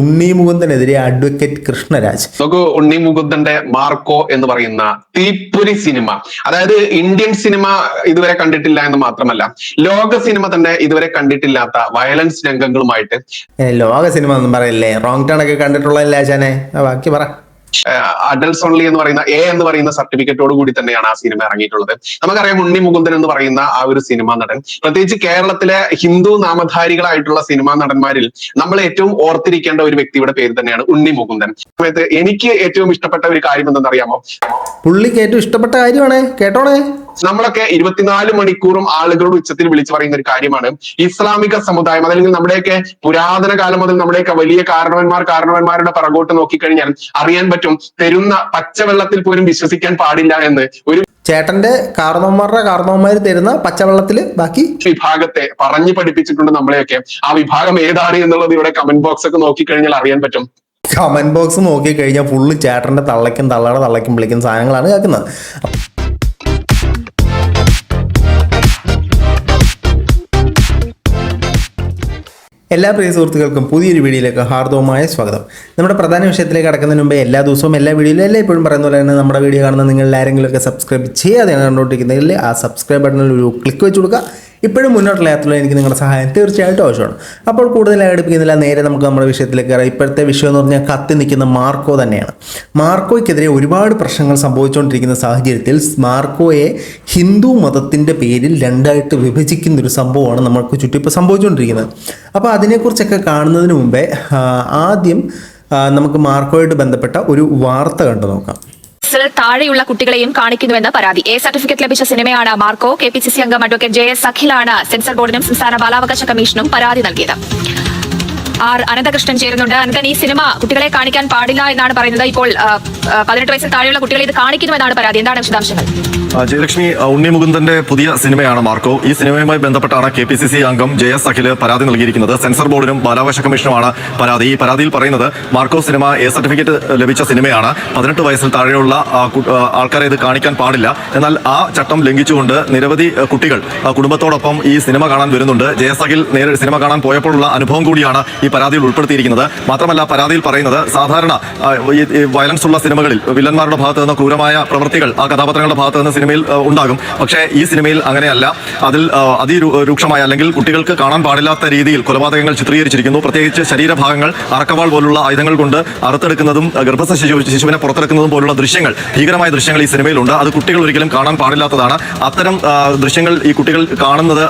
ഉണ്ണി മുകുന്ദനെതിരെ അഡ്വക്കേറ്റ് കൃഷ്ണരാജ്. നമുക്ക് ഉണ്ണി മുകുന്ദന്റെ മാർക്കോ എന്ന് പറയുന്ന തീപ്പൊരി സിനിമ. അതായത് ഇന്ത്യൻ സിനിമ ഇതുവരെ കണ്ടിട്ടില്ല എന്ന് മാത്രമല്ല ലോക സിനിമ തന്നെ ഇതുവരെ കണ്ടിട്ടില്ലാത്ത വയലൻസ് രംഗങ്ങളുമായിട്ട്. ലോക സിനിമ ഒന്നും പറയല്ലേ? റോങ് ടേൺ ഒക്കെ കണ്ടിട്ടുള്ളതല്ലേ ബാക്കി പറ. അഡൽസ് ഓൺലി എന്ന് പറയുന്ന എ എന്ന് പറയുന്ന സർട്ടിഫിക്കറ്റോട് കൂടി തന്നെയാണ് ആ സിനിമ ഇറങ്ങിയിട്ടുള്ളത്. നമുക്കറിയാം ഉണ്ണി മുകുന്ദൻ എന്ന് പറയുന്ന ആ ഒരു സിനിമാ നടൻ. പ്രത്യേകിച്ച് കേരളത്തിലെ ഹിന്ദു നാമധാരികളായിട്ടുള്ള സിനിമാ നടന്മാരിൽ നമ്മൾ ഏറ്റവും ഓർത്തിരിക്കേണ്ട ഒരു വ്യക്തിയുടെ പേര് തന്നെയാണ് ഉണ്ണി മുകുന്ദൻ. സമയത്ത് എനിക്ക് ഏറ്റവും ഇഷ്ടപ്പെട്ട ഒരു കാര്യം എന്തെന്നറിയാമോ? പുള്ളിക്ക് ഏറ്റവും ഇഷ്ടപ്പെട്ട കാര്യമാണ്. കേട്ടോണേ? നമ്മളൊക്കെ ഇരുപത്തിനാല് മണിക്കൂറും ആളുകളോട് ഉച്ചത്തിൽ വിളിച്ചു പറയുന്ന ഒരു കാര്യമാണ്. ഇസ്ലാമിക സമുദായം അതല്ലെങ്കിൽ നമ്മുടെയൊക്കെ പുരാതന കാലം മുതൽ നമ്മുടെയൊക്കെ വലിയ കാരണവന്മാർ കാരണവന്മാരുടെ പിറകോട്ട് നോക്കിക്കഴിഞ്ഞാൽ അറിയാൻ പറ്റും തരുന്ന പച്ചവെള്ളത്തിൽ പോലും വിശ്വസിക്കാൻ പാടില്ല എന്ന്. ഒരു ചേട്ടന്റെ കാരണവന്മാരുടെ കാരണവന്മാർ തരുന്ന പച്ചവെള്ളത്തിൽ ബാക്കി വിഭാഗത്തെ പറഞ്ഞു പഠിപ്പിച്ചിട്ടുണ്ട് നമ്മളെയൊക്കെ. ആ വിഭാഗം ഏതാണ് എന്നുള്ളത് ഇവിടെ കമന്റ് ബോക്സ് ഒക്കെ നോക്കിക്കഴിഞ്ഞാൽ അറിയാൻ പറ്റും. കമന്റ് ബോക്സ് നോക്കി കഴിഞ്ഞാൽ ഫുള്ള് ചേട്ടന്റെ തള്ളയ്ക്കും തള്ളയുടെ തള്ളയ്ക്കും വിളിക്കുന്ന സാധനങ്ങളാണ് കേൾക്കുന്നത്. എല്ലാ പ്രിയ സുഹൃത്തുക്കൾക്കും പുതിയൊരു വീഡിയോയിലേക്ക് ഹാർദവമായ സ്വാഗതം. നമ്മുടെ പ്രധാന വിഷയത്തിലേക്ക് കടക്കുന്നതിന് മുമ്പ് എല്ലാ ദിവസവും എല്ലാ വീഡിയോയിലും എല്ലാം എപ്പോഴും പറയുന്ന പോലെ തന്നെ നമ്മുടെ വീഡിയോ കാണുന്ന നിങ്ങൾ ആരെങ്കിലുമൊക്കെ സബ്സ്ക്രൈബ് ചെയ്യാതെയാണ് കണ്ടുകൊണ്ടിരിക്കുന്നതിൽ ആ സബ്സ്ക്രൈബ് ബട്ടണിൽ ഒരു ക്ലിക്ക് വെച്ച് കൊടുക്കുക. ഇപ്പോഴും മുന്നോട്ടുള്ള യാത്രയിൽ എനിക്ക് നിങ്ങളുടെ സഹായം തീർച്ചയായിട്ടും ആവശ്യമാണ്. അപ്പോൾ കൂടുതൽ അടുപ്പിക്കുന്നില്ല നേരെ നമുക്ക് നമ്മുടെ വിഷയത്തിലേക്ക് കയറാം. ഇപ്പോഴത്തെ വിഷയം എന്ന് പറഞ്ഞാൽ കത്തി നിൽക്കുന്ന മാർക്കോ തന്നെയാണ്. മാർക്കോയ്ക്കെതിരെ ഒരുപാട് പ്രശ്നങ്ങൾ സംഭവിച്ചുകൊണ്ടിരിക്കുന്ന സാഹചര്യത്തിൽ മാർക്കോയെ ഹിന്ദു മതത്തിന്റെ പേരിൽ രണ്ടായിട്ട് വിഭജിക്കുന്ന ഒരു സംഭവമാണ് നമ്മൾക്ക് ചുറ്റിപ്പോൾ സംഭവിച്ചുകൊണ്ടിരിക്കുന്നത്. അപ്പോൾ അതിനെക്കുറിച്ചൊക്കെ കാണുന്നതിന് മുമ്പേ ആദ്യം നമുക്ക് മാർക്കോയായിട്ട് ബന്ധപ്പെട്ട ഒരു വാർത്ത കണ്ടു നോക്കാം. വയസ്സിൽ താഴെയുള്ള കുട്ടികളെയും കാണിക്കുന്നുവെന്ന് പരാതി. എ സർട്ടിഫിക്കറ്റ് ലഭിച്ച സിനിമയാണ് Marco. K P C C അംഗം അഡ്വക്കേറ്റ് ജെ എസ് അഖിലാണ്. സെൻസർ ബോർഡിനും സംസ്ഥാന ബാലാവകാശ കമ്മീഷനും പരാതി നൽകിയത്. ആർ അനന്തകൃഷ്ണൻ ചേരുന്നുണ്ട്. അനന്തൻ ഈ സിനിമ കുട്ടികളെ കാണിക്കാൻ പാടില്ല എന്നാണ് പറയുന്നത്. ഇപ്പോൾ പതിനെട്ട് വയസ്സിൽ താഴെയുള്ള കുട്ടികളെ ഇത് കാണിക്കുന്നുവെന്നാണ് പരാതി. എന്താണ് വിശദാംശങ്ങൾ? ജയലക്ഷ്മി ഉണ്ണി മുകുന്ദന്റെ പുതിയ സിനിമയാണ് മാർക്കോ. ഈ സിനിമയുമായി ബന്ധപ്പെട്ടാണ് കെ പി സി സി അംഗം ജെ എസ് അഖിൽ പരാതി നൽകിയിരിക്കുന്നത്. സെൻസർ ബോർഡിനും ബാലാവകാശ കമ്മീഷനുമാണ് പരാതി. ഈ പരാതിയിൽ പറയുന്നത് മാർക്കോ സിനിമ എ സർട്ടിഫിക്കറ്റ് ലഭിച്ച സിനിമയാണ്. പതിനെട്ട് വയസ്സിൽ താഴെയുള്ള ആൾക്കാരെ ഇത് കാണിക്കാൻ പാടില്ല. എന്നാൽ ആ ചട്ടം ലംഘിച്ചുകൊണ്ട് നിരവധി കുട്ടികൾ കുടുംബത്തോടൊപ്പം ഈ സിനിമ കാണാൻ വരുന്നുണ്ട്. ജെ എസ് അഖിൽ നേരെ സിനിമ കാണാൻ പോയപ്പോഴുള്ള അനുഭവം കൂടിയാണ് ഈ പരാതിയിൽ ഉൾപ്പെടുത്തിയിരിക്കുന്നത്. മാത്രമല്ല പരാതിയിൽ പറയുന്നത് സാധാരണ വയലൻസ് ഉള്ള സിനിമകളിൽ വില്ലന്മാരുടെ ഭാഗത്ത് നിന്ന് ക്രൂരമായ പ്രവൃത്തികൾ ആ കഥാപാത്രങ്ങളുടെ ഭാഗത്ത് നിന്ന് സിനിമയിൽ ഉണ്ടാകും. പക്ഷേ ഈ സിനിമയിൽ അങ്ങനെയല്ല. അതിൽ അതിരൂക്ഷമായ അല്ലെങ്കിൽ കുട്ടികൾക്ക് കാണാൻ പാടില്ലാത്ത രീതിയിൽ കൊലപാതകങ്ങൾ ചിത്രീകരിച്ചിരിക്കുന്നു. പ്രത്യേകിച്ച് ശരീരഭാഗങ്ങൾ അറക്കവാൾ പോലുള്ള ആയുധങ്ങൾ കൊണ്ട് അറുത്തെടുക്കുന്നതും ഗർഭസ്ഥ ശിശു ശിശുവിനെ പുറത്തെടുക്കുന്നതും പോലുള്ള ദൃശ്യങ്ങൾ ഭീകരമായ ദൃശ്യങ്ങൾ ഈ സിനിമയിലുണ്ട് അത് കുട്ടികൾ ഒരിക്കലും കാണാൻ പാടില്ലാത്തതാണ്. അത്തരം ദൃശ്യങ്ങൾ ഈ കുട്ടികൾ കാണുന്നത്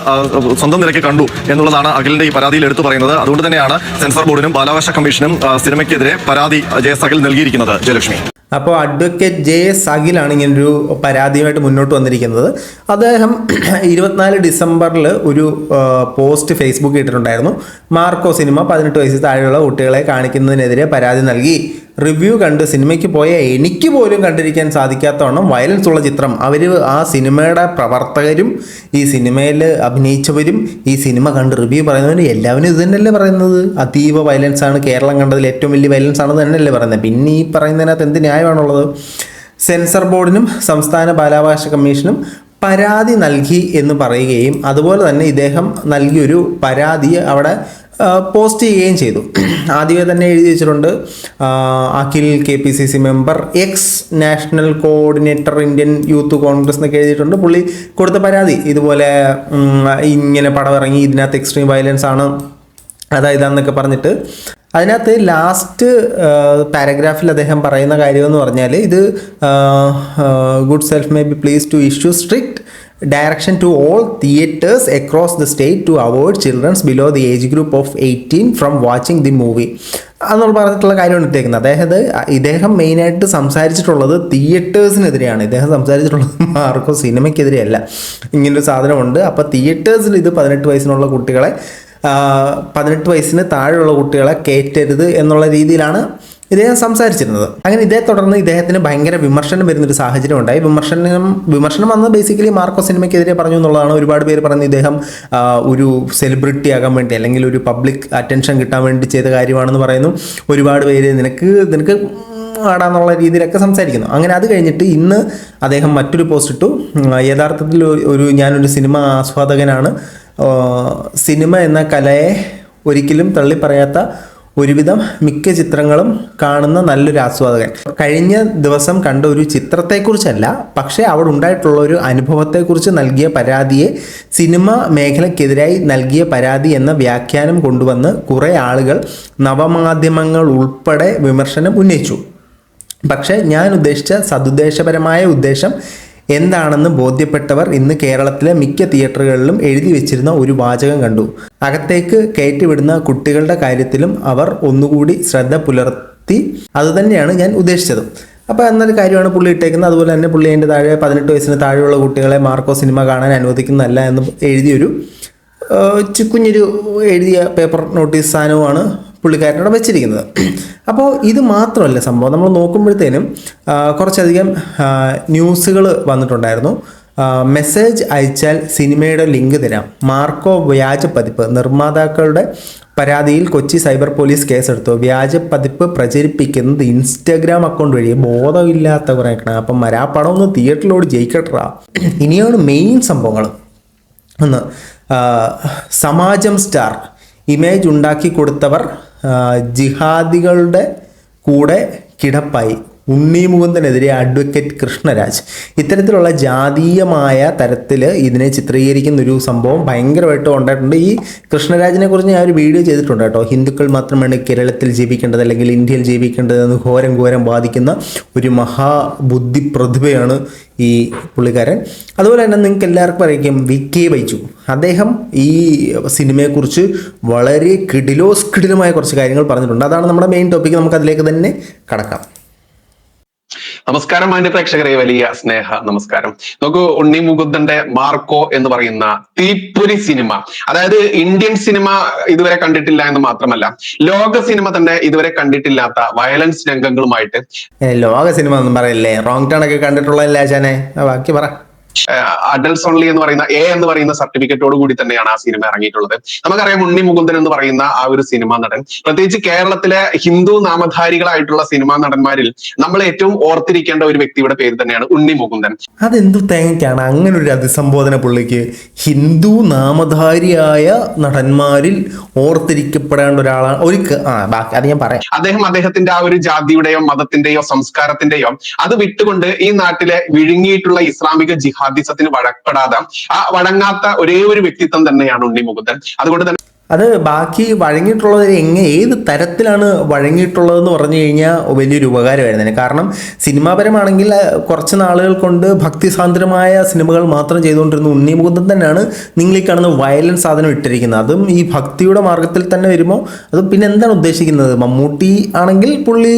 സ്വന്തം നിലയ്ക്ക് കണ്ടു എന്നുള്ളതാണ് അഖിലിന്റെ ഈ പരാതിയിൽ എടുത്തു പറയുന്നത്. അതുകൊണ്ട് തന്നെയാണ് സെൻസർ ബോർഡിനും ബാലാവകാശ കമ്മീഷനും സിനിമയ്ക്കെതിരെ പരാതി ജെ എസ് അഖിൽ നൽകിയിരിക്കുന്നത് ജയലക്ഷ്മി. അപ്പോൾ അഡ്വക്കേറ്റ് ജെ എസ് അഖിലാണ് ഇങ്ങനൊരു പരാതിയുമായിട്ട് മുന്നോട്ട് വന്നിരിക്കുന്നത്. അദ്ദേഹം ഇരുപത്തിനാല് ഡിസംബറിൽ ഒരു പോസ്റ്റ് ഫേസ്ബുക്കിൽ ഇട്ടിട്ടുണ്ടായിരുന്നു. മാർക്കോ സിനിമ പതിനെട്ട് വയസ്സിൽ താഴെയുള്ള കുട്ടികളെ കാണിക്കുന്നതിനെതിരെ പരാതി നൽകി. റിവ്യൂ കണ്ട് സിനിമയ്ക്ക് പോയ എനിക്ക് പോലും കണ്ടിരിക്കാൻ സാധിക്കാത്തവണ്ണം വയലൻസ് ഉള്ള ചിത്രം. അവർ ആ സിനിമയുടെ പ്രവർത്തകരും ഈ സിനിമയിൽ അഭിനയിച്ചവരും ഈ സിനിമ കണ്ട് റിവ്യൂ പറയുന്നവരും എല്ലാവരും ഇത് തന്നെയല്ലേ പറയുന്നത്? അതീവ വയലൻസ് ആണ്. കേരളം കണ്ടതിൽ ഏറ്റവും വലിയ വയലൻസ് ആണെന്ന് തന്നെയല്ലേ പറയുന്നത്. പിന്നെ ഈ പറയുന്നതിനകത്ത് എന്ത് ന്യായമാണുള്ളത്? സെൻസർ ബോർഡിനും സംസ്ഥാന ബാലാവകാശ കമ്മീഷനും പരാതി നൽകി എന്ന് പറയുകയും അതുപോലെ തന്നെ ഇദ്ദേഹം നൽകിയൊരു പരാതി അവിടെ പോസ്റ്റ് ചെയ്യുകയും ചെയ്തു. ആദ്യമേ തന്നെ എഴുതി വെച്ചിട്ടുണ്ട് Akhil K P C C member ex national coordinator Indian youth Congress എന്നൊക്കെ എഴുതിയിട്ടുണ്ട്. പുള്ളി കൊടുത്ത പരാതി ഇതുപോലെ ഇങ്ങനെ പടം ഇറങ്ങി ഇതിനകത്ത് എക്സ്ട്രീം വയലൻസ് ആണ് അതായത് എന്നൊക്കെ പറഞ്ഞിട്ട്. അതിനകത്ത് ലാസ്റ്റ് പാരഗ്രാഫിൽ അദ്ദേഹം പറയുന്ന കാര്യമെന്ന് പറഞ്ഞാൽ ഇത് good self may be please to issue strict direction to all theatres across the state to avoid childrens below the age group of eighteen from watching the movie എന്നുള്ള പറഞ്ഞിട്ടുള്ള കാര്യമാണ് ഇട്ടേക്കുന്നത് അതായത് ഇദ്ദേഹം മെയിനായിട്ട് സംസാരിച്ചിട്ടുള്ളത് തിയേറ്റേഴ്സിനെതിരെയാണ് ഇദ്ദേഹം സംസാരിച്ചിട്ടുള്ളത് ആർക്കും സിനിമയ്ക്കെതിരെയല്ല. ഇങ്ങനൊരു സാധനമുണ്ട്. അപ്പോൾ തിയേറ്റേഴ്സിൽ ഇത് പതിനെട്ട് വയസ്സിനുള്ള കുട്ടികളെ പതിനെട്ട് വയസ്സിന് താഴെയുള്ള കുട്ടികളെ കയറ്റരുത് എന്നുള്ള രീതിയിലാണ് ഇദ്ദേഹം സംസാരിച്ചിരുന്നത്. അങ്ങനെ ഇതേ തുടർന്ന് ഇദ്ദേഹത്തിന് ഭയങ്കര വിമർശനം വരുന്ന ഒരു സാഹചര്യം ഉണ്ടായി. വിമർശനം വിമർശനം വന്ന് ബേസിക്കലി മാർക്കോ സിനിമയ്ക്കെതിരെ പറഞ്ഞു എന്നുള്ളതാണ്. ഒരുപാട് പേര് പറയുന്നത് ഇദ്ദേഹം ഒരു സെലിബ്രിറ്റി ആകാൻ വേണ്ടി അല്ലെങ്കിൽ ഒരു പബ്ലിക് അറ്റൻഷൻ കിട്ടാൻ വേണ്ടി ചെയ്ത കാര്യമാണെന്ന് പറയുന്നു. ഒരുപാട് പേര് നിനക്ക് നിനക്ക് ആടാന്നുള്ള രീതിയിലൊക്കെ സംസാരിക്കുന്നു. അങ്ങനെ അത് കഴിഞ്ഞിട്ട് ഇന്ന് അദ്ദേഹം മറ്റൊരു പോസ്റ്റ് ഇട്ടു. യഥാർത്ഥത്തിൽ ഒരു- ഒരു ഞാനൊരു സിനിമ ആസ്വാദകനാണ്. സിനിമ എന്ന കലയെ ഒരിക്കലും തള്ളിപ്പറയാത്ത ഒരുവിധം മിക്ക ചിത്രങ്ങളും കാണുന്ന നല്ലൊരു ആസ്വാദകൻ. കഴിഞ്ഞ ദിവസം കണ്ട ഒരു ചിത്രത്തെക്കുറിച്ചല്ല പക്ഷേ അവിടെ ഉണ്ടായിട്ടുള്ള ഒരു അനുഭവത്തെക്കുറിച്ച് നൽകിയ പരാതിയെ സിനിമ മേഖലയ്ക്കെതിരായി നൽകിയ പരാതി എന്ന വ്യാഖ്യാനം കൊണ്ടുവന്ന് കുറേ ആളുകൾ നവമാധ്യമങ്ങൾ ഉൾപ്പെടെ വിമർശനം ഉന്നയിച്ചു. പക്ഷേ ഞാൻ ഉദ്ദേശിച്ച സതുദ്ദേശപരമായ ഉദ്ദേശം എന്താണെന്ന് ബോധ്യപ്പെട്ടവർ ഇന്ന് കേരളത്തിലെ മിക്ക തിയേറ്ററുകളിലും എഴുതി വെച്ചിരുന്ന ഒരു വാചകം കണ്ടു. അകത്തേക്ക് കയറ്റിവിടുന്ന കുട്ടികളുടെ കാര്യത്തിലും അവർ ഒന്നുകൂടി ശ്രദ്ധ പുലർത്തി അതുതന്നെയാണ് ഞാൻ ഉദ്ദേശിച്ചത്. അപ്പോൾ എന്നൊരു കാര്യമാണ് പുള്ളി ഇട്ടേക്കുന്നത്. അതുപോലെ തന്നെ പുള്ളി അതിന്റെ താഴെ പതിനെട്ട് വയസ്സിന് താഴെയുള്ള കുട്ടികളെ മാർക്കോ സിനിമ കാണാൻ അനുവദിക്കുന്നതല്ല എന്ന് എഴുതിയൊരു കുഞ്ഞൊരു എഴുതിയ പേപ്പർ നോട്ടീസ് സാധനവുമാണ് പുള്ളിക്കാരനോട് വെച്ചിരിക്കുന്നത്. അപ്പോൾ ഇത് മാത്രമല്ല സംഭവം. നമ്മൾ നോക്കുമ്പോഴത്തേനും കുറച്ചധികം ന്യൂസുകൾ വന്നിട്ടുണ്ടായിരുന്നു. മെസ്സേജ് അയച്ചാൽ സിനിമയുടെ ലിങ്ക് തരാം. മാർക്കോ വ്യാജ പതിപ്പ്. നിർമ്മാതാക്കളുടെ പരാതിയിൽ കൊച്ചി സൈബർ പോലീസ് കേസെടുത്തു. വ്യാജ പതിപ്പ് പ്രചരിപ്പിക്കുന്നത് ഇൻസ്റ്റാഗ്രാം അക്കൗണ്ട് വഴി. ബോധമില്ലാത്ത കുറേ അപ്പം മരാപ്പടം പടം ഒന്ന് തിയേറ്ററിലോട് ജയിക്കട്ടാ ഇനിയാണ് മെയിൻ സംഭവങ്ങൾ ഒന്ന് സമാജം സ്റ്റാർ. ഇമേജ് ഉണ്ടാക്കി കൊടുത്തവർ ജിഹാദികളുടെ കൂടെ കിടപ്പായി. ഉണ്ണി മുകുന്ദനെതിരെ അഡ്വക്കേറ്റ് കൃഷ്ണരാജ്. ഇത്തരത്തിലുള്ള ജാതീയമായ തരത്തിൽ ഇതിനെ ചിത്രീകരിക്കുന്ന ഒരു സംഭവം ഭയങ്കരമായിട്ട് ഉണ്ടായിട്ടുണ്ട്. ഈ കൃഷ്ണരാജിനെ കുറിച്ച് ഞാൻ ഒരു വീഡിയോ ചെയ്തിട്ടുണ്ട് കേട്ടോ. ഹിന്ദുക്കൾ മാത്രമാണ് കേരളത്തിൽ ജീവിക്കേണ്ടത് അല്ലെങ്കിൽ ഇന്ത്യയിൽ ജീവിക്കേണ്ടത് എന്ന് ഘോരം ഘോരം ബാധിക്കുന്ന ഒരു മഹാബുദ്ധി പ്രതിഭയാണ് ഈ പുള്ളിക്കാരൻ. അതുപോലെ തന്നെ നിങ്ങൾക്ക് എല്ലാവർക്കും അറിയിക്കും വി കെ ബൈജു. അദ്ദേഹം ഈ സിനിമയെക്കുറിച്ച് വളരെ കിടിലോസ് കിടിലുമായ കുറച്ച് കാര്യങ്ങൾ പറഞ്ഞിട്ടുണ്ട്. അതാണ് നമ്മുടെ മെയിൻ ടോപ്പിക്ക് നമുക്ക് അതിലേക്ക് തന്നെ കടക്കാം. നമസ്കാരം മാന്യ പ്രേക്ഷകരെ വലിയ സ്നേഹ നമസ്കാരം. നോക്കൂ ഉണ്ണി മുകുന്ദന്റെ മാർക്കോ എന്ന് പറയുന്ന തീപ്പൊരി സിനിമ. അതായത് ഇന്ത്യൻ സിനിമ ഇതുവരെ കണ്ടിട്ടില്ല എന്ന് മാത്രമല്ല ലോക സിനിമ തന്നെ ഇതുവരെ കണ്ടിട്ടില്ലാത്ത വയലൻസ് രംഗങ്ങളുമായിട്ട്. ലോക സിനിമ ഒന്നും പറയില്ലേ? റോങ് ടേൺ ഒക്കെ കണ്ടിട്ടുള്ളതല്ലേ ബാക്കി പറ. അഡൽസ് ഓൺലി എന്ന് പറയുന്ന എ എന്ന് പറയുന്ന സർട്ടിഫിക്കറ്റോട് കൂടി തന്നെയാണ് ആ സിനിമ ഇറങ്ങിയിട്ടുള്ളത്. നമുക്കറിയാം ഉണ്ണി മുകുന്ദൻ എന്ന് പറയുന്ന ആ ഒരു സിനിമാ നടൻ. പ്രത്യേകിച്ച് കേരളത്തിലെ ഹിന്ദു നാമധാരികളായിട്ടുള്ള സിനിമാ നടന്മാരിൽ നമ്മൾ ഏറ്റവും ഓർത്തിരിക്കേണ്ട ഒരു വ്യക്തിയുടെ പേര് തന്നെയാണ് ഉണ്ണി മുകുന്ദൻ. അതെന്തു തേങ്ങയ്ക്കാണ്? അങ്ങനെ ഒരു അതിസംബോധന പുള്ളിക്ക് ഹിന്ദു നാമധാരിയായ നടന്മാരിൽ ഓർത്തിരിക്കപ്പെടേണ്ട ഒരാളാണ് ഒരു ബാക്കി അത് ഞാൻ പറയാം. അദ്ദേഹം അദ്ദേഹത്തിന്റെ ആ ഒരു ജാതിയുടെയോ മതത്തിന്റെയോ സംസ്കാരത്തിന്റെയോ അത് വിട്ടുകൊണ്ട് ഈ നാട്ടിലെ വിഴുങ്ങിയിട്ടുള്ള ഇസ്ലാമിക ജിഹാദിസത്തിന് വഴക്കപ്പെടാതെ ആ വഴങ്ങാത്ത ഒരേ ഒരു വ്യക്തിത്വം തന്നെയാണ് ഉണ്ണി മുകുന്ദൻ അതുകൊണ്ട് തന്നെ അത് ബാക്കി വഴങ്ങിയിട്ടുള്ളത് എങ്ങനെ ഏത് തരത്തിലാണ് വഴങ്ങിയിട്ടുള്ളതെന്ന് പറഞ്ഞു കഴിഞ്ഞാൽ വലിയൊരു ഉപകാരമായിരുന്നു. കാരണം സിനിമാപരമാണെങ്കിൽ കുറച്ച് നാളുകൾ കൊണ്ട് ഭക്തിസാന്ദ്രമായ സിനിമകൾ മാത്രം ചെയ്തുകൊണ്ടിരുന്ന ഉണ്ണി മുകുന്ദൻ തന്നെയാണ് നിങ്ങൾ ഈ കാണുന്ന വയലൻസ് സാധനം ഇട്ടിരിക്കുന്നത്. അതും ഈ ഭക്തിയുടെ മാർഗത്തിൽ തന്നെ വരുമ്പോൾ അത് പിന്നെ എന്താണ് ഉദ്ദേശിക്കുന്നത്? മമ്മൂട്ടി ആണെങ്കിൽ പുള്ളി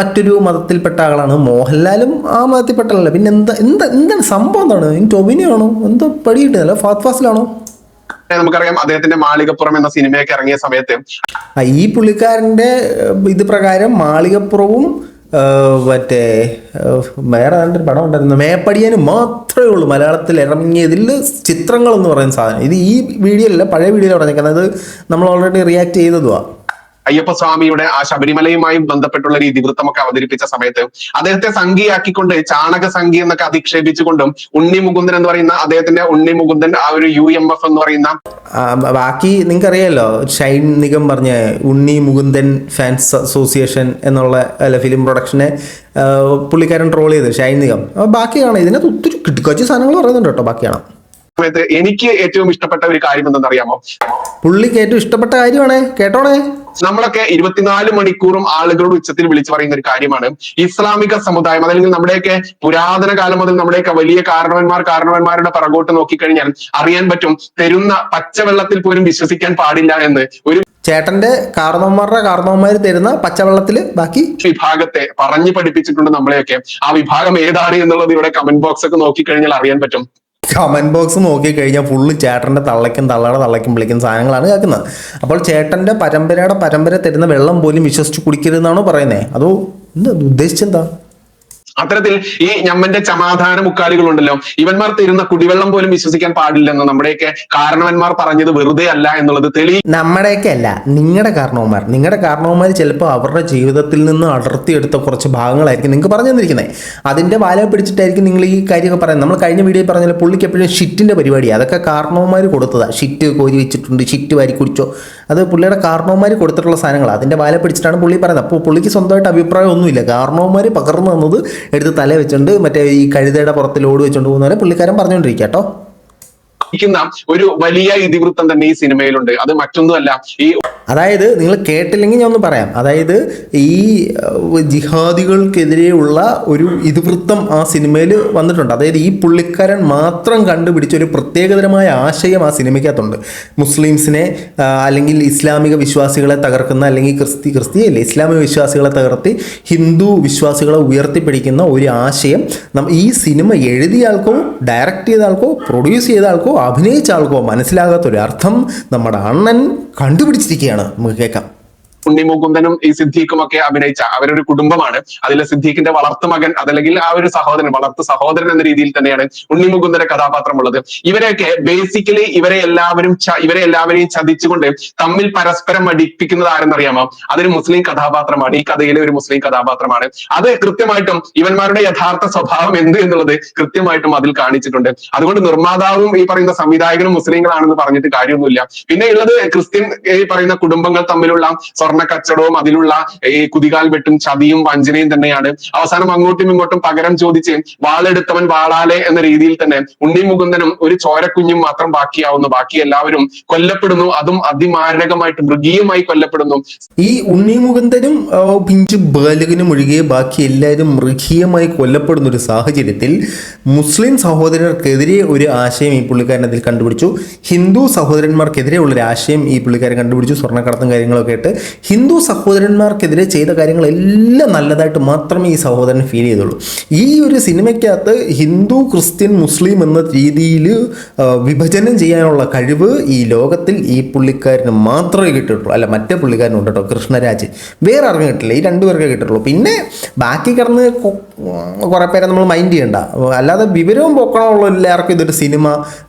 മറ്റൊരു മതത്തിൽപ്പെട്ട ആളാണ്. മോഹൻലാലും ആ മതത്തിൽപ്പെട്ട ആളല്ല പിന്നെ എന്താ എന്താ എന്താണ് സംഭവം എന്താണ്? ഇനി ടൊബിനിയാണോ എന്തോ പടി കിട്ടുന്നില്ല ഫാസ്റ്റ് ഫാസ്റ്റിലാണോ? നമുക്കറിയാം അദ്ദേഹത്തിന്റെ മാളികപ്പുറം എന്ന സിനിമയൊക്കെ ഇറങ്ങിയ സമയത്ത് ഈ പുള്ളിക്കാരന്റെ ഇത് പ്രകാരം മാളികപ്പുറവും മറ്റേ വേറെ ഒരു പടം ഉണ്ടായിരുന്നു. മേപ്പടിയാനും മാത്രമേ ഉള്ളൂ മലയാളത്തിൽ ഇറങ്ങിയതിൽ ചിത്രങ്ങൾ എന്ന് പറയുന്ന സാധനം. ഇത് ഈ വീഡിയോയിലല്ല പഴയ വീഡിയോയിൽ പറഞ്ഞേക്കുന്നത് നമ്മൾ ഓൾറെഡി റിയാക്ട് ചെയ്തതുമാണ് അയ്യപ്പസ്വാമിയുടെ ആ ശബരിമലയുമായി ബന്ധപ്പെട്ടുള്ള ഒരു ഇതിവൃത്തമൊക്കെ അവതരിപ്പിച്ച സമയത്ത് അദ്ദേഹത്തെ സംഘിയാക്കിക്കൊണ്ട് ചാണക സംഘി എന്നൊക്കെ അധിക്ഷേപിച്ചുകൊണ്ടും ഉണ്ണി മുകുന്ദൻ എന്ന് പറയുന്ന അദ്ദേഹത്തിന്റെ ഉണ്ണി മുകുന്ദൻ ആ ഒരു യു എം എഫ് എന്ന് പറയുന്ന ബാക്കി നിങ്ങൾക്ക് നിങ്ങൾക്കറിയാലോ ഷൈൻ നിഗം പറഞ്ഞ ഉണ്ണി മുകുന്ദൻ ഫാൻസ് അസോസിയേഷൻ എന്നുള്ള അല്ല ഫിലിം പ്രൊഡക്ഷനെ പുള്ളിക്കാരൻ ട്രോൾ ചെയ്ത് ഷൈൻ നിഗം. ബാക്കി കാണാം ഇതിനകത്ത് ഒത്തിരി കിട്ടിക്കച്ച സാധനങ്ങൾ പറയുന്നുണ്ട് കേട്ടോ ബാക്കി കാണാം സമയത്ത് എനിക്ക് ഏറ്റവും ഇഷ്ടപ്പെട്ട ഒരു കാര്യം എന്തെന്നറിയാമോ? പുള്ളിക്ക് ഏറ്റവും ഇഷ്ടപ്പെട്ട കാര്യമാണ് കേട്ടോണേ? നമ്മളൊക്കെ ഇരുപത്തിനാല് മണിക്കൂറും ആളുകളോട് ഉച്ചത്തിൽ വിളിച്ചു പറയുന്ന ഒരു കാര്യമാണ്. ഇസ്ലാമിക സമുദായം അതല്ലെങ്കിൽ നമ്മുടെയൊക്കെ പുരാതന കാലം മുതൽ നമ്മുടെയൊക്കെ വലിയ കാരണവന്മാർ കാരണവന്മാരുടെ പിറകോട്ട് നോക്കിക്കഴിഞ്ഞാൽ അറിയാൻ പറ്റും തരുന്ന പച്ചവെള്ളത്തിൽ പോലും വിശ്വസിക്കാൻ പാടില്ല എന്ന്. ഒരു ചേട്ടന്റെ കാർന്നവന്മാരുടെ കാർന്നവന്മാർ തരുന്ന പച്ചവെള്ളത്തിൽ ബാക്കി വിഭാഗത്തെ പറഞ്ഞു പഠിപ്പിച്ചിട്ടുണ്ട് നമ്മളെയൊക്കെ. ആ വിഭാഗം ഏതാണ് എന്നുള്ളത് ഇവിടെ കമന്റ് ബോക്സ് ഒക്കെ നോക്കിക്കഴിഞ്ഞാൽ അറിയാൻ പറ്റും. കമന്റ് ബോക്സ് നോക്കിക്കഴിഞ്ഞാൽ ഫുള്ള് ചേട്ടന്റെ തള്ളയ്ക്കും തള്ളയുടെ തള്ളയ്ക്കും വിളിക്കുന്ന സാധനങ്ങളാണ് കേൾക്കുന്നത്. അപ്പോൾ ചേട്ടന്റെ പരമ്പരയുടെ പരമ്പര തരുന്ന വെള്ളം പോലും വിശ്വസിച്ച് കുടിക്കരുതെന്നാണോ പറയുന്നത് അതോ എന്താ ഉദ്ദേശിച്ചെന്താ? അത്തരത്തിൽ ഈ ഞമ്മന്റെ സമാധാന മുക്കാലികളുണ്ടല്ലോ. ഇവന്മാർ തരുന്ന കുടിവെള്ളം പോലും വിശ്വസിക്കാൻ പാടില്ലെന്ന്? നമ്മുടെയൊക്കെ കാരണവന്മാർ പറഞ്ഞത് വെറുതെ അല്ല എന്നുള്ളത് തെളി നമ്മുടെയൊക്കെ അല്ല. നിങ്ങളുടെ കാരണവന്മാർ. നിങ്ങളുടെ കാരണവന്മാർ ചിലപ്പോൾ അവരുടെ ജീവിതത്തിൽ നിന്ന് അടർത്തിയെടുത്ത കുറച്ച് ഭാഗങ്ങളായിരിക്കും നിങ്ങൾക്ക് പറഞ്ഞു തന്നിരിക്കുന്നത് അതിന്റെ വാല പിടിച്ചിട്ടായിരിക്കും നിങ്ങൾ ഈ കാര്യമൊക്കെ പറയുന്നത്. നമ്മൾ കഴിഞ്ഞ വീഡിയോ പറഞ്ഞാൽ പുള്ളിക്ക് എപ്പോഴും ഷിറ്റിന്റെ പരിപാടി അതൊക്കെ കാരണവന്മാർ കൊടുത്തതാണ് ഷിറ്റ് കോരി വെച്ചിട്ടുണ്ട്. ഷിറ്റ് വാരി കുടിച്ചോ. അത് പുള്ളിയുടെ കാർണവന്മാർ കൊടുത്തിട്ടുള്ള സാധനങ്ങൾ അതിന്റെ വാല പിടിച്ചിട്ടാണ് പുള്ളി പറയുന്നത്. അപ്പോൾ പുള്ളിക്ക് സ്വന്തമായിട്ട് അഭിപ്രായം ഒന്നുമില്ല. കാർണവന്മാർ പകർന്നു തന്നത് എടുത്ത് തല വെച്ചുകൊണ്ട് മറ്റേ ഈ കഴുതയുടെ പുറത്ത് ലോഡ് വെച്ചുകൊണ്ട് പോകുന്നവരെ പുള്ളിക്കാരൻ പറഞ്ഞുകൊണ്ടിരിക്കുക കേട്ടോ ിക്കുന്ന ഒരു വലിയ ഇതിവൃത്തം തന്നെ ഈ സിനിമയിലുണ്ട്. അത് മറ്റൊന്നുമല്ല ഈ അതായത് നിങ്ങൾ കേട്ടില്ലെങ്കിൽ ഞാൻ ഒന്ന് പറയാം. അതായത് ഈ ജിഹാദികൾക്കെതിരെയുള്ള ഒരു ഇതിവൃത്തം ആ സിനിമയിൽ വന്നിട്ടുണ്ട്. അതായത് ഈ പുള്ളിക്കാരൻ മാത്രം കണ്ടുപിടിച്ച ഒരു പ്രത്യേകതരമായ ആശയം ആ സിനിമയ്ക്കകത്തുണ്ട്. മുസ്ലിംസിനെ അല്ലെങ്കിൽ ഇസ്ലാമിക വിശ്വാസികളെ തകർക്കുന്ന അല്ലെങ്കിൽ ക്രിസ്തി ക്രിസ്തി അല്ലേ ഇസ്ലാമിക വിശ്വാസികളെ തകർത്തി ഹിന്ദു വിശ്വാസികളെ ഉയർത്തിപ്പിടിക്കുന്ന ഒരു ആശയം ഈ സിനിമ എഴുതിയ ആൾക്കോ ഡയറക്റ്റ് ചെയ്ത ആൾക്കോ പ്രൊഡ്യൂസ് ചെയ്ത ആൾക്കോ അഭിനയിച്ച ആൾക്കോ മനസ്സിലാകാത്തൊരർത്ഥം നമ്മുടെ അണ്ണൻ കണ്ടുപിടിച്ചിരിക്കുകയാണ്. നമുക്ക് കേൾക്കാം. ഉണ്ണിമുകുന്ദനും ഈ സിദ്ദീഖും ഒക്കെ അഭിനയിച്ച അവരൊരു കുടുംബമാണ്. അതിലെ സിദ്ദീഖിന്റെ വളർത്തു മകൻ അതല്ലെങ്കിൽ ആ ഒരു സഹോദരൻ വളർത്തു സഹോദരൻ എന്ന രീതിയിൽ തന്നെയാണ് ഉണ്ണി ഉണ്ണിമുകുന്ദന്റെ കഥാപാത്രമുള്ളത്. ഇവരെയൊക്കെ ബേസിക്കലി ഇവരെ എല്ലാവരും ഇവരെ എല്ലാവരെയും ചതിച്ചുകൊണ്ട് തമ്മിൽ പരസ്പരം അടിപ്പിക്കുന്നത് ആരെന്നറിയാമോ? അതൊരു മുസ്ലിം കഥാപാത്രമാണ്. ഈ കഥയിലെ ഒരു മുസ്ലിം കഥാപാത്രമാണ്. അത് കൃത്യമായിട്ടും ഇവന്മാരുടെ യഥാർത്ഥ സ്വഭാവം എന്ത് എന്നുള്ളത് കൃത്യമായിട്ടും അതിൽ കാണിച്ചിട്ടുണ്ട്. അതുകൊണ്ട് നിർമ്മാതാവും ഈ പറയുന്ന സംവിധായകനും മുസ്ലിങ്ങളാണെന്ന് പറഞ്ഞിട്ട് കാര്യമൊന്നുമില്ല. പിന്നെ ഉള്ളത് ക്രിസ്ത്യൻ ഈ പറയുന്ന കുടുംബങ്ങൾ തമ്മിലുള്ള സ്വർണ കച്ചവടവും അതിലുള്ള ഈ കുതികാൽ വെട്ടും ചതിയും വഞ്ചനയും തന്നെയാണ്. അവസാനം അങ്ങോട്ടും ഇങ്ങോട്ടും പകരം ചോദിച്ച് വാളെടുത്തവൻ വാളാലെ എന്ന രീതിയിൽ തന്നെ ഉണ്ണി മുകുന്ദനും ഒരു ചോരക്കുഞ്ഞും മാത്രം ബാക്കിയാവുന്നു. ബാക്കി എല്ലാവരും കൊല്ലപ്പെടുന്നു. അതും അതിമാരകമായിട്ട് മൃഗീയമായി കൊല്ലപ്പെടുന്നു. ഈ ഉണ്ണി മുകുന്ദനും പിഞ്ചു ബാലകനും ഒഴികെ ബാക്കി എല്ലാവരും മൃഗീയമായി കൊല്ലപ്പെടുന്ന ഒരു സാഹചര്യത്തിൽ മുസ്ലിം സഹോദരർക്കെതിരെ ഒരു ആശയം ഈ പുള്ളിക്കാരൻ അതിൽ കണ്ടുപിടിച്ചു. ഹിന്ദു സഹോദരന്മാർക്കെതിരെ ഉള്ളൊരു ആശയം ഈ പുള്ളിക്കാരൻ കണ്ടുപിടിച്ചു. സ്വർണക്കടത്തും കാര്യങ്ങളൊക്കെ ആയിട്ട് ഹിന്ദു സഹോദരന്മാർക്കെതിരെ ചെയ്ത കാര്യങ്ങളെല്ലാം നല്ലതായിട്ട് മാത്രമേ ഈ സഹോദരൻ ഫീൽ ചെയ്തുള്ളൂ. ഈ ഒരു സിനിമയ്ക്കകത്ത് ഹിന്ദു ക്രിസ്ത്യൻ മുസ്ലിം എന്ന രീതിയിൽ വിഭജനം ചെയ്യാനുള്ള കഴിവ് ഈ ലോകത്തിൽ ഈ പുള്ളിക്കാരന് മാത്രമേ കിട്ടിയിട്ടുള്ളൂ. അല്ല മറ്റേ പുള്ളിക്കാരനുണ്ട് കേട്ടോ കൃഷ്ണരാജ്. വേറെ ആർക്കും കിട്ടില്ല ഈ രണ്ടുപേർക്കേ കിട്ടിയിട്ടുള്ളൂ. പിന്നെ ബാക്കി കിടന്ന് കുറേ പേരെ നമ്മൾ മൈൻഡ് ചെയ്യണ്ട. അല്ലാതെ വിവരവും പൊക്കണമുള്ള എല്ലാവർക്കും ഇതൊരു സിനിമ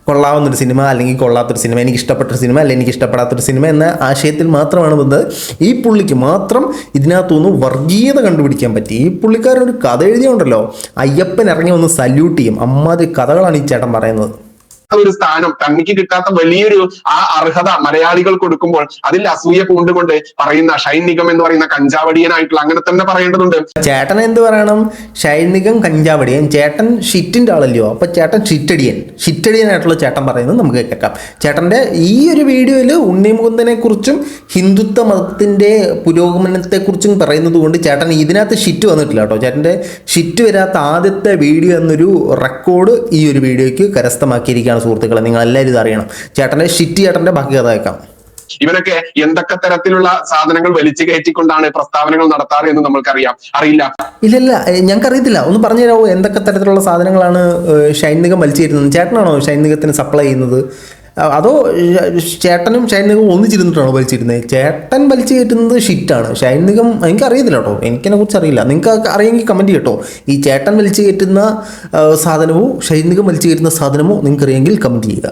കൊള്ളാവുന്നൊരു സിനിമ അല്ലെങ്കിൽ കൊള്ളാത്തൊരു സിനിമ എനിക്ക് ഇഷ്ടപ്പെട്ടൊരു സിനിമ അല്ലെങ്കിൽ എനിക്ക് ഇഷ്ടപ്പെടാത്തൊരു സിനിമ എന്ന ആശയത്തിൽ മാത്രമാണ് വന്നത്. ഈ പുള്ളിക്ക് മാത്രം ഇതിനകത്തുനിന്ന് വർഗീയത കണ്ടുപിടിക്കാൻ പറ്റി. ഈ പുള്ളിക്കാരൻ ഒരു കഥ എഴുതിയുണ്ടല്ലോ. അയ്യപ്പൻ ഇറങ്ങി ഒന്ന് സല്യൂട്ട് ചെയ്യും. അമ്മാതിരി കഥകളാണ് ഈ ചേട്ടൻ പറയുന്നത്. ഒരു സ്ഥാനം തനിക്ക് കിട്ടാത്ത വലിയൊരു ആ അർഹത മലയാളികൾ കൊടുക്കുമ്പോൾ അതിൽ അസൂയ പൂണ്ടുകൊണ്ട് പറയുന്ന ഷൈൻ നിഗം എന്ന് പറയുന്ന കഞ്ചാവടിയനായിട്ടുള്ള അങ്ങനെ തന്നെ പറയേണ്ടതുണ്ട്. ചേട്ടൻ എന്ത് പറയണം? ഷൈൻ നിഗം കഞ്ചാവടിയൻ. ചേട്ടൻ ഷിറ്റിന്റെ ആളല്ലയോ? അപ്പൊ ചേട്ടൻ ഷിറ്റടിയൻ. ഷിറ്റടിയനായിട്ടുള്ള ചേട്ടൻ പറയുന്നത് നമുക്ക് കേൾക്കാം. ചേട്ടന്റെ ഈ ഒരു വീഡിയോയിൽ ഉണ്ണിമുകുന്ദനെ കുറിച്ചും ഹിന്ദുത്വ മതത്തിന്റെ പുരോഗമനത്തെക്കുറിച്ചും പറയുന്നത് കൊണ്ട് ചേട്ടൻ ഇതിനകത്ത് ഷിറ്റ് വന്നിട്ടില്ല കേട്ടോ. ചേട്ടന്റെ ഷിറ്റ് വരാത്ത ആദ്യത്തെ വീഡിയോ എന്നൊരു റെക്കോർഡ് ഈ ഒരു വീഡിയോയ്ക്ക് കരസ്ഥമാക്കിയിരിക്കുകയാണ്. സുഹൃത്തുക്കളെ നിങ്ങൾ എല്ലാവരും ഇത് അറിയണം. ചേട്ടന്റെ ഷിറ്റ് ചേട്ടന്റെ ബാക്കി കഥ കേൾക്കാം. ഇവനൊക്കെ എന്തൊക്കെ തരത്തിലുള്ള സാധനങ്ങൾ വലിച്ചു കയറ്റിക്കൊണ്ടാണ് പ്രസ്താവനകൾ നടത്താറ് എന്ന് നമ്മൾക്കറിയാം. അറിയില്ല. ഇല്ലല്ല ഞങ്ങൾക്ക് അറിയത്തില്ല ഒന്ന് പറഞ്ഞു തരാമോ എന്തൊക്കെ തരത്തിലുള്ള സാധനങ്ങളാണ് ഷൈനികം വലിച്ചു കയറ്റുന്നത് ചേട്ടനാണോ ഷൈനികത്തിന് സപ്ലൈ ചെയ്യുന്നത്? അതോ ചേട്ടനും ചേട്ടനും ഷൈനികവും ഒന്നിച്ചിരുന്നിട്ടാണോ വലിച്ചിരുന്നത് ചേട്ടൻ വലിച്ചു കയറ്റുന്നത് ഷിറ്റാണ് ഷൈനികം എനിക്ക് അറിയത്തില്ല കേട്ടോ എനിക്കതിനെ കുറിച്ച് അറിയില്ല. നിങ്ങൾക്ക് അറിയെങ്കിൽ കമന്റ് കേട്ടോ ഈ ചേട്ടൻ വലിച്ചു കയറ്റുന്ന സാധനമോ സാധനമോ ഷൈനികം വലിച്ചു കയറ്റുന്ന സാധനമോ നിങ്ങൾക്ക് അറിയെങ്കിൽ കമന്റ് ചെയ്യുക.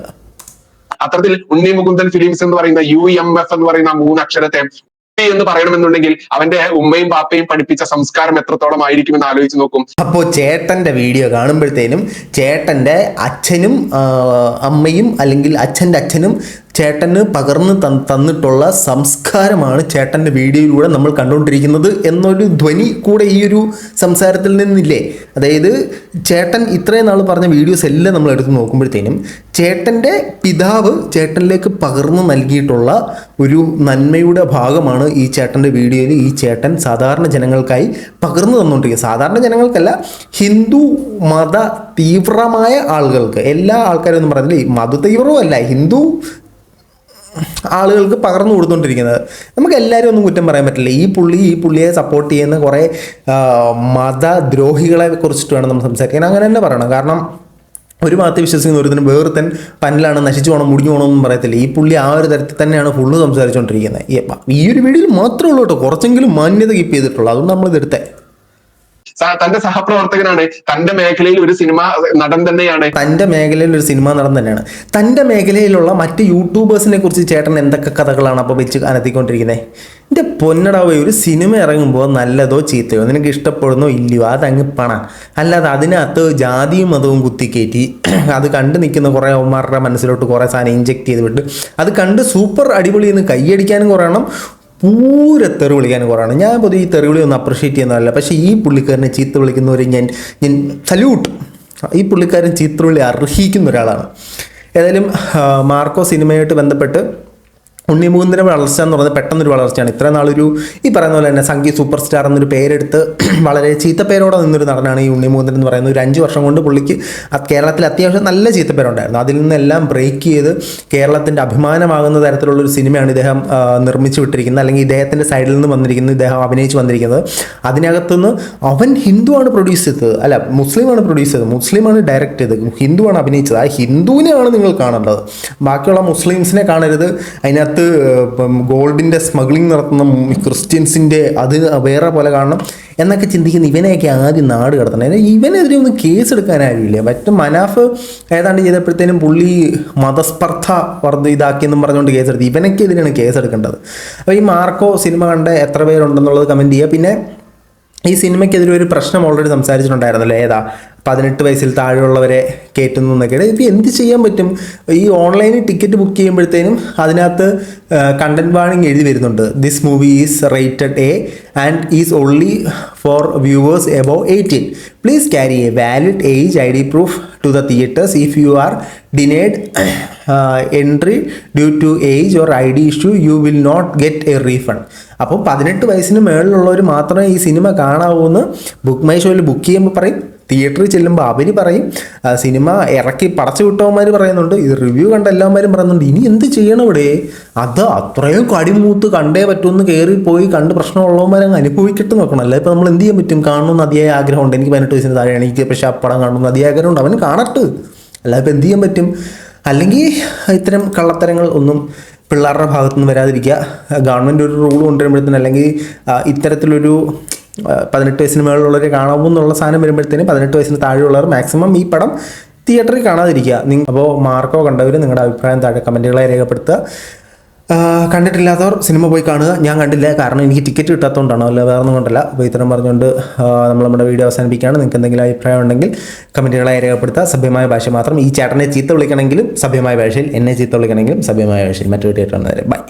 അത്തരത്തിൽ ഉണ്ണി മുകുന്ദൻ ഫിലിംസ് എന്ന് പറയുന്ന യു എം എഫ് എന്ന് പറയുന്ന മൂന്ന് അക്ഷരത്തെ എന്ന് പറയണമെന്നുണ്ടെങ്കിൽ അവന്റെ ഉമ്മയും പാപ്പയും പഠിപ്പിച്ച സംസ്കാരം എത്രത്തോളം ആയിരിക്കും എന്ന് ആലോചിച്ച് നോക്കും. അപ്പോ ചേട്ടന്റെ വീഡിയോ കാണുമ്പോഴത്തേനും ചേട്ടന്റെ അച്ഛനും അമ്മയും അല്ലെങ്കിൽ അച്ഛന്റെ അച്ഛനും ചേട്ടന് പകർന്ന് തന്നിട്ടുള്ള സംസ്കാരമാണ് ചേട്ടന്റെ വീഡിയോയിലൂടെ നമ്മൾ കണ്ടുകൊണ്ടിരിക്കുന്നത് എന്നൊരു ധ്വനി കൂടെ ഈ ഒരു സംസാരത്തിൽ നിന്നില്ലേ? അതായത് ചേട്ടൻ ഇത്രയും നാൾ പറഞ്ഞ വീഡിയോസ് എല്ലാം നമ്മൾ എടുത്ത് നോക്കുമ്പോഴത്തേനും ചേട്ടന്റെ പിതാവ് ചേട്ടനിലേക്ക് പകർന്നു നൽകിയിട്ടുള്ള ഒരു നന്മയുടെ ഭാഗമാണ് ഈ ചേട്ടന്റെ വീഡിയോയിൽ ഈ ചേട്ടൻ സാധാരണ ജനങ്ങൾക്കായി പകർന്നു തന്നുകൊണ്ടിരിക്കുക സാധാരണ ജനങ്ങൾക്കല്ല ഹിന്ദു മത തീവ്രമായ ആളുകൾക്ക്. എല്ലാ ആൾക്കാരും ഒന്നും ഈ മത തീവ്രവും അല്ല ഹിന്ദു ആളുകൾക്ക് പകർന്നു കൊടുത്തുകൊണ്ടിരിക്കുന്നത് നമുക്ക് എല്ലാവരും ഒന്നും കുറ്റം പറയാൻ പറ്റില്ല. ഈ പുള്ളി ഈ പുള്ളിയെ സപ്പോർട്ട് ചെയ്യുന്ന കുറേ മതദ്രോഹികളെ കുറിച്ചിട്ട് വേണം നമ്മൾ സംസാരിക്കാൻ. അങ്ങനെ തന്നെ പറയണം. കാരണം ഒരു മതത്തെ വിശ്വസിക്കുന്ന ഒരുത്തനും വേറൊരുത്തൻ പന്നിലാണ് നശിച്ചു പോകണം മുടിഞ്ഞു പോകണം എന്നും പറയത്തില്ല. ഈ പുള്ളി ആ ഒരു തരത്തിൽ തന്നെയാണ് ഫുള്ള് സംസാരിച്ചുകൊണ്ടിരിക്കുന്നത് ഈ- ഒരു വീഡിയോയിൽ മാത്രമേ ഉള്ളൂ കേട്ടോ. കുറച്ചെങ്കിലും മാന്യത കീപ്പ് ചെയ്തിട്ടുള്ളൂ. അതുകൊണ്ട് നമ്മളിത് എടുത്തേ. സ- തന്റെ സഹപ്രവർത്തകനാണ്. തന്റെ മേഖലയിൽ ഒരു സിനിമ നടൻ തന്നെയാണ്. തന്റെ മേഖലയിൽ ഒരു സിനിമ നടൻ തന്നെയാണ്. തന്റെ മേഖലയിലുള്ള മറ്റ് യൂട്യൂബേഴ്സിനെ കുറിച്ച് ചേട്ടൻ എന്തൊക്കെ കഥകളാണ് അപ്പോൾ വെച്ച് അനത്തിക്കൊണ്ടിരിക്കുന്നത് എന്റെ പൊന്നടാവ് ഒരു സിനിമ ഇറങ്ങുമ്പോൾ നല്ലതോ ചീത്തയോ നിനക്ക് ഇഷ്ടപ്പെടുന്നോ ഇല്ലയോ അതങ്ങ് പണ. അല്ലാതെ അതിനകത്ത് ജാതിയും മതവും കുത്തിക്കയറ്റി അത് കണ്ട് നിൽക്കുന്ന കുറേ അവന്മാരുടെ മനസ്സിലോട്ട് കുറേ സാധനം ഇഞ്ചെക്ട് ചെയ്ത് വിട്ട് അത് കണ്ട് സൂപ്പർ അടിപൊളി എന്ന് കൈയടിക്കാനും കുറേ എണ്ണം പൂര തെറി വിളിക്കാൻ കുറവാണ്. ഞാൻ പൊതുവെ ഈ തെറി വിളി ഒന്നും അപ്രിഷ്യേറ്റ് ചെയ്യുന്നതല്ല. പക്ഷേ ഈ പുള്ളിക്കാരനെ ചീത്ത വിളിക്കുന്നവരെ ഞാൻ ഞാൻ സല്യൂട്ട് ഈ പുള്ളിക്കാരൻ ചീത്ത വിളി അർഹിക്കുന്ന ഒരാളാണ്. ഏതായാലും മാർക്കോ സിനിമയായിട്ട് ബന്ധപ്പെട്ട് ഉണ്ണിമുകുന്ദന്റെ വളർച്ച എന്ന് പറയുന്നത് പെട്ടെന്നൊരു വളർച്ചയാണ്. ഇത്ര നാളൊരു ഈ പറയുന്ന പോലെ തന്നെ സംഗീത സൂപ്പർ സ്റ്റാർ എന്നൊരു പേരെടുത്ത് വളരെ ചീത്ത പേരോടെ നിന്നൊരു നടനാണ് ഈ ഉണ്ണിമുകുന്ദൻ എന്ന് പറയുന്നത്. ഒരു അഞ്ച് വർഷം കൊണ്ട് പുള്ളിക്ക് കേരളത്തിൽ അത്യാവശ്യം നല്ല ചീത്തപ്പേരുണ്ടായിരുന്നു അതിൽ നിന്നെല്ലാം ബ്രേക്ക് ചെയ്ത് കേരളത്തിന്റെ അഭിമാനമാകുന്ന തരത്തിലുള്ളൊരു സിനിമയാണ് ഇദ്ദേഹം നിർമ്മിച്ചു വിട്ടിരിക്കുന്നത്. അല്ലെങ്കിൽ ഇദ്ദേഹത്തിന്റെ സൈഡിൽ നിന്ന് വന്നിരിക്കുന്നത് ഇദ്ദേഹം അഭിനയിച്ച് വന്നിരിക്കുന്നത്. അതിനകത്തുനിന്ന് അവൻ ഹിന്ദുവാണ് പ്രൊഡ്യൂസ് ചെയ്തത്. അല്ല മുസ്ലിമാണ് പ്രൊഡ്യൂസ് ചെയ്തത്. മുസ്ലിമാണ് ഡയറക്റ്റ് ചെയ്തത്. ഹിന്ദുവാണ് അഭിനയിച്ചത്. ആ ഹിന്ദുവിനെയാണ് നിങ്ങൾ കാണേണ്ടത്. ബാക്കിയുള്ള മുസ്ലിംസിനെ കാണരുത്. അതിനകത്ത് ഇപ്പം ഗോൾഡിന്റെ സ്മഗ്ലിംഗ് നടത്തുന്ന ക്രിസ്ത്യൻസിന്റെ അത് വേറെ പോലെ കാണണം എന്നൊക്കെ ചിന്തിക്കുന്ന ഇവനെയൊക്കെ ആദ്യം നാട് കടത്തണം. ഇവനെതിരെ ഒന്നും കേസ് എടുക്കാനായില്ല മറ്റും മനാഫ് ഏതാണ്ട് ചെയ്തപ്പോഴത്തേനും പുള്ളി മതസ്പർദ്ധ വർദ്ധ ഇതാക്കിയെന്നും പറഞ്ഞുകൊണ്ട് കേസെടുത്തു. ഇവനൊക്കെ എതിരെയാണ് കേസ് എടുക്കേണ്ടത് അപ്പോൾ ഈ മാർക്കോ സിനിമ കണ്ട എത്ര പേരുണ്ടെന്നുള്ളത് കമന്റ് ചെയ്യുക. പിന്നെ ഈ സിനിമയ്ക്കെതിരെ ഒരു പ്രശ്നം ഓൾറെഡി സംസാരിച്ചിട്ടുണ്ടായിരുന്നല്ലോ. ഏതാ? പതിനെട്ട് വയസ്സിൽ താഴെയുള്ളവരെ കയറ്റുന്നു എന്നൊക്കെ ഇപ്പോൾ എന്ത് ചെയ്യാൻ പറ്റും? ഈ ഓൺലൈനിൽ ടിക്കറ്റ് ബുക്ക് ചെയ്യുമ്പോഴത്തേനും അതിനകത്ത് കണ്ടന്റ് വാണിംഗ് എഴുതി വരുന്നുണ്ട്. This movie is rated A and is only for viewers above eighteen please carry a valid age I D proof to the theatres if you are denied entry due to age or I D issue you will not get a refund അപ്പോൾ പതിനെട്ട് വയസ്സിന് മേളിലുള്ളവർ മാത്രമേ ഈ cinema കാണാവൂ എന്ന് book my ഷോയിൽ book ചെയ്യുമ്പോൾ പറയും. തിയേറ്ററിൽ ചെല്ലുമ്പോൾ അവർ പറയും സിനിമ ഇറക്കി പടച്ചു വിട്ടവന്മാർ പറയുന്നുണ്ട് ഇത് റിവ്യൂ കണ്ട എല്ലാവരും പറയുന്നുണ്ട് ഇനി എന്ത് ചെയ്യണം ഇവിടെ? അത് അത്രയും കടിമൂത്ത് കണ്ടേ പറ്റുമെന്ന് കയറി പോയി കണ്ട് പ്രശ്നമുള്ളവന്മാരെ അങ്ങ് അനുഭവിക്കട്ട് നോക്കണം. അല്ല ഇപ്പോൾ നമ്മൾ എന്ത് ചെയ്യാൻ പറ്റും? കാണണമെന്ന് അതിയായ ആഗ്രഹമുണ്ട്. എനിക്ക് പതിനെട്ട് വയസ്സിന് താഴെയാണ്. എനിക്ക് പക്ഷേ ആ പടം കാണണമെന്ന് അതിയായ ആഗ്രഹമുണ്ട്. അവൻ കാണട്ട്. അല്ല ഇപ്പം എന്ത് ചെയ്യാൻ പറ്റും? അല്ലെങ്കിൽ ഇത്തരം കള്ളത്തരങ്ങൾ ഒന്നും പിള്ളേരുടെ ഭാഗത്തുനിന്ന് വരാതിരിക്കുക. ഗവൺമെന്റ് ഒരു റൂൾ കൊണ്ടുവരുമ്പോഴത്തേനും അല്ലെങ്കിൽ ഇത്തരത്തിലൊരു പതിനെട്ട് വയസ്സിന് മേളിലുള്ളവർ കാണാവൂ എന്നുള്ള സാധനം വരുമ്പോഴത്തേനും പതിനെട്ട് വയസ്സിന് താഴെയുള്ളവർ മാക്സിമം ഈ പടം തിയേറ്ററിൽ കാണാതിരിക്കുക. അപ്പോൾ മാർക്കോ കണ്ടവർ നിങ്ങളുടെ അഭിപ്രായം താഴെ കമന്റുകളായി രേഖപ്പെടുത്തുക. കണ്ടിട്ടില്ലാത്തവർ സിനിമ പോയി കാണുക. ഞാൻ കണ്ടില്ല കാരണം എനിക്ക് ടിക്കറ്റ് കിട്ടാത്തതുകൊണ്ടാണ് അല്ല വേറെ ഒന്നും കൊണ്ടല്ല. അപ്പോൾ ഇത്തരം പറഞ്ഞുകൊണ്ട് നമ്മൾ നമ്മുടെ വീഡിയോ അവസാനിപ്പിക്കുകയാണ്. നിങ്ങൾക്ക് എന്തെങ്കിലും അഭിപ്രായം ഉണ്ടെങ്കിൽ കമന്റുകളായി രേഖപ്പെടുത്തുക. സഭ്യമായ ഭാഷ മാത്രം. ഈ ചേട്ടനെ ചീത്ത വിളിക്കണമെങ്കിലും സഭ്യമായ ഭാഷയിൽ എന്നെ ചീത്ത വിളിക്കണമെങ്കിലും സഭ്യമായ ഭാഷയിൽ മറ്റൊരു വീഡിയോ ബൈ